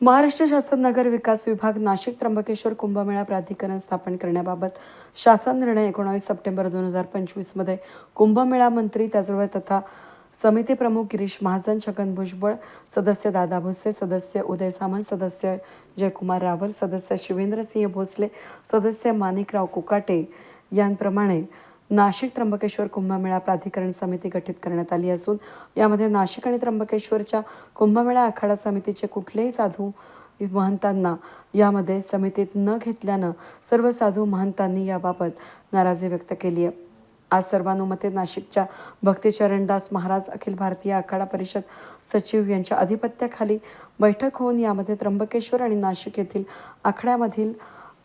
महाराष्ट्र शासन नगर विकास विभाग नाशिक त्र्यंबकेश्वर कुंभमेळा प्राधिकरण स्थापन करण्याबाबत शासन निर्णय एकोणावीस सप्टेंबर दोन हजार पंचवीसमध्ये कुंभमेळा मंत्री त्याचबरोबर तथा समिती प्रमुख गिरीश महाजन छगन भुजबळ सदस्य दादा भुसे सदस्य उदय सामंत सदस्य जयकुमार रावल सदस्य शिवेंद्रसिंह भोसले सदस्य माणिकराव कुकाटे यांप्रमाणे नाशिक त्र्यंबकेश्वर कुंभमेळा प्राधिकरण समिती गठीत करण्यात आली असून यामध्ये नाशिक आणि त्र्यंबकेश्वरच्या कुंभमेळा आखाडा समितीचे कुठलेही साधू महंतांना यामध्ये समितीत न घेतल्यानं सर्व साधू महंतांनी याबाबत नाराजी व्यक्त केली आहे. आज सर्वानुमते नाशिकच्या भक्तीचरणदास महाराज अखिल भारतीय आखाडा परिषद सचिव यांच्या अधिपत्याखाली बैठक होऊन यामध्ये त्र्यंबकेश्वर आणि नाशिक येथील आखाड्यामधील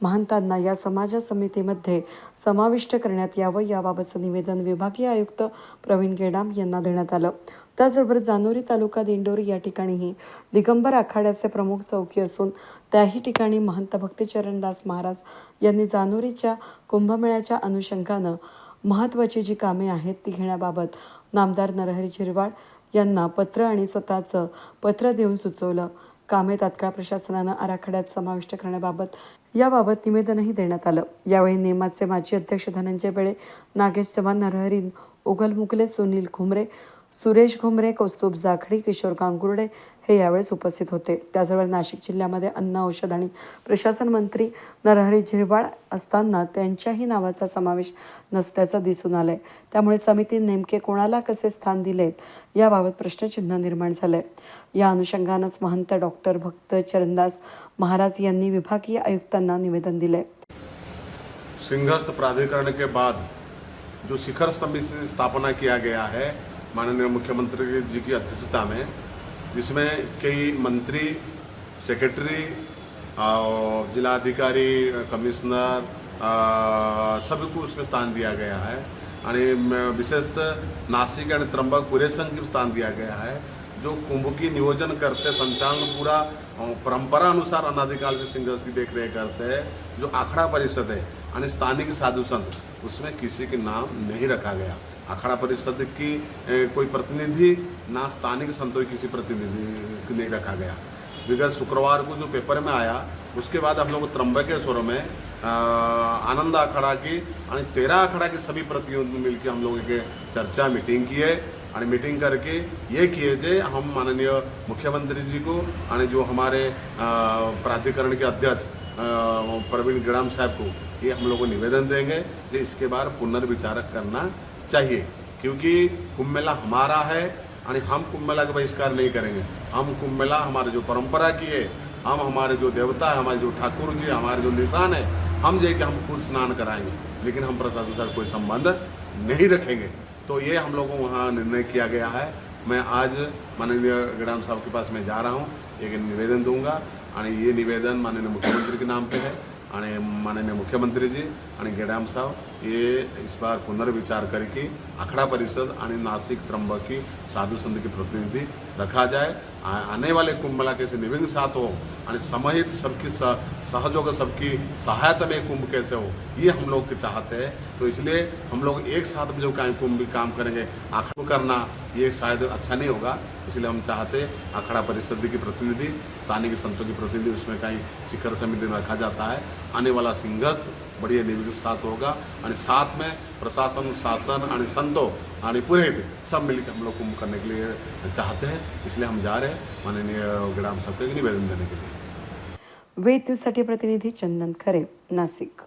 महंतांना या समाज समितीमध्ये समाविष्ट करण्यात यावं याबाबतचं निवेदन विभागीय आयुक्त प्रवीण गेडाम यांना देण्यात आलं. त्याचबरोबर जानोरी तालुका दिंडोरी या ठिकाणीही दिगंबर आखाड्याचे प्रमुख चौकी असून त्याही ठिकाणी महंत भक्तिचरणदास महाराज यांनी जानोरीच्या कुंभमेळ्याच्या अनुषंगानं महत्त्वाची जी कामे आहेत ती घेण्याबाबत नामदार नरहरी झिरवाळ यांना पत्र आणि स्वतःचं पत्र देऊन सुचवलं. कामे तात्काळ प्रशासनानं आराखड्यात समाविष्ट करण्याबाबत याबाबत निवेदनही देण्यात आलं. यावेळी नेमाचे माजी अध्यक्ष धनंजय बेळे नागेश चव्हाण नरहरी उगलमुकले सुनील घुमरे सुरेश घुमरे कौस्तुभ जाखडी किशोर कांगुर्डे हे यावेळेस उपस्थित होते. त्याचबरोबर नाशिक जिल्ह्यामध्ये अन्न औषध आणि प्रशासन मंत्री नरहरी झिरवाळ असताना त्यांच्याही नावाचा समावेश नसल्याचं दिसून आलंय. त्यामुळे समिती नेमके कोणाला कसे स्थान दिलेत याबाबत प्रश्नचिन्ह निर्माण झालंय. या अनुषंगानंच महंत डॉक्टर भक्त चरणदास महाराज यांनी विभागीय आयुक्तांना निवेदन दिले सिंहस्थ प्राधिकरण के बाद जो शिखर समिति स्थापना किया गया है माननीय मुख्यमंत्री जी की अध्यक्षता में जिसमें कई मंत्री सेक्रेटरी और जिलाधिकारी कमिश्नर अ, सभी को उसमें स्थान दिया गया है। म- विशेषतः नाशिक आणि त्र्यंबक पुरेसंग को स्थान दिया गया है जो कुंभ की नियोजन करते संचालन पूरा परंपरा अनुसार अनाधिकाल से सिंहस्थी देख रेख करते हैं जो आखड़ा परिषद है यानी स्थानिक साधु संत उसमें किसी के नाम नहीं रखा गया। अखाड़ा परिषद की कोई प्रतिनिधि, ना स्थानिक संतों की किसी प्रतिनिधि नहीं रखा गया। विगत शुक्रवार को जो पेपर में आया, उसके बाद हम लोग त्र्यंबकेश्वर में आनंद अखाड़ा की आणि तेरह अखाड़ा के सभी प्रतिनिधि मिलकर हम लोग एक चर्चा मीटिंग की है। मीटिंग करके ये किए जे हम माननीय मुख्यमंत्री जी को आणि जो हमारे प्राधिकरण के अध्यक्ष प्रवीण गड़ाम साहब को ये हम लोग को निवेदन देंगे जो इसके बार पुनर्विचार करना चाहिए, क्योंकि कुंभ मेला हमारा है और हम कुंभ मेला का बहिष्कार नहीं करेंगे। हम कुंभ मेला हमारे जो परंपरा की है, हम हमारे जो देवता है, हमारे जो ठाकुर जी, हमारे जो निशान है, हम जे कि हम खुद स्नान कराएँगे, लेकिन हम प्रशासन से कोई संबंध नहीं रखेंगे। तो ये हम लोगों को वहाँ निर्णय किया गया है। मैं आज माननीय ग्राम साहब के पास मैं जा रहा हूँ, एक निवेदन दूँगा। आणि ये निवेदन माननीय मुख्यमंत्री के नाम पे है। माननीय मुख्यमंत्री जी आणि गेडाम साहब, ये इस बार पुनर्विचार करके अखड़ा परिषद आणि नासिक त्र्यंबकी साधु संत के प्रतिनिधि रखा जाए। आने वाले कुंभ मेला कैसे निविंग साथ हो आणि समहित सबकी सहयोग सबकी सहायता में कुंभ कैसे हो, ये हम लोग के चाहते हैं। तो इसलिए हम लोग एक साथ में जो काम, कुंभ भी काम करेंगे आखड़ करना, ये शायद अच्छा नहीं होगा। इसलिए हम चाहते अखाड़ा परिषद की प्रतिनिधि, स्थानीय संतों की प्रतिनिधि, उसमें कहीं शिखर समिति में रखा जाता है। आने वाला सिंहस्थ बढ़िया निर्विघ्न साथ होगा। और साथ में प्रशासन, शासन और संतो और पुरोहित सब मिलकर हम लोग कुंभ करने के लिए चाहते हैं। इसलिए हम जा रहे हैं। माननीय ग्राम सबके निवेदन देने के लिए। वेद प्रतिनिधि प्रतिनिधी चंदन खरे, नाशिक।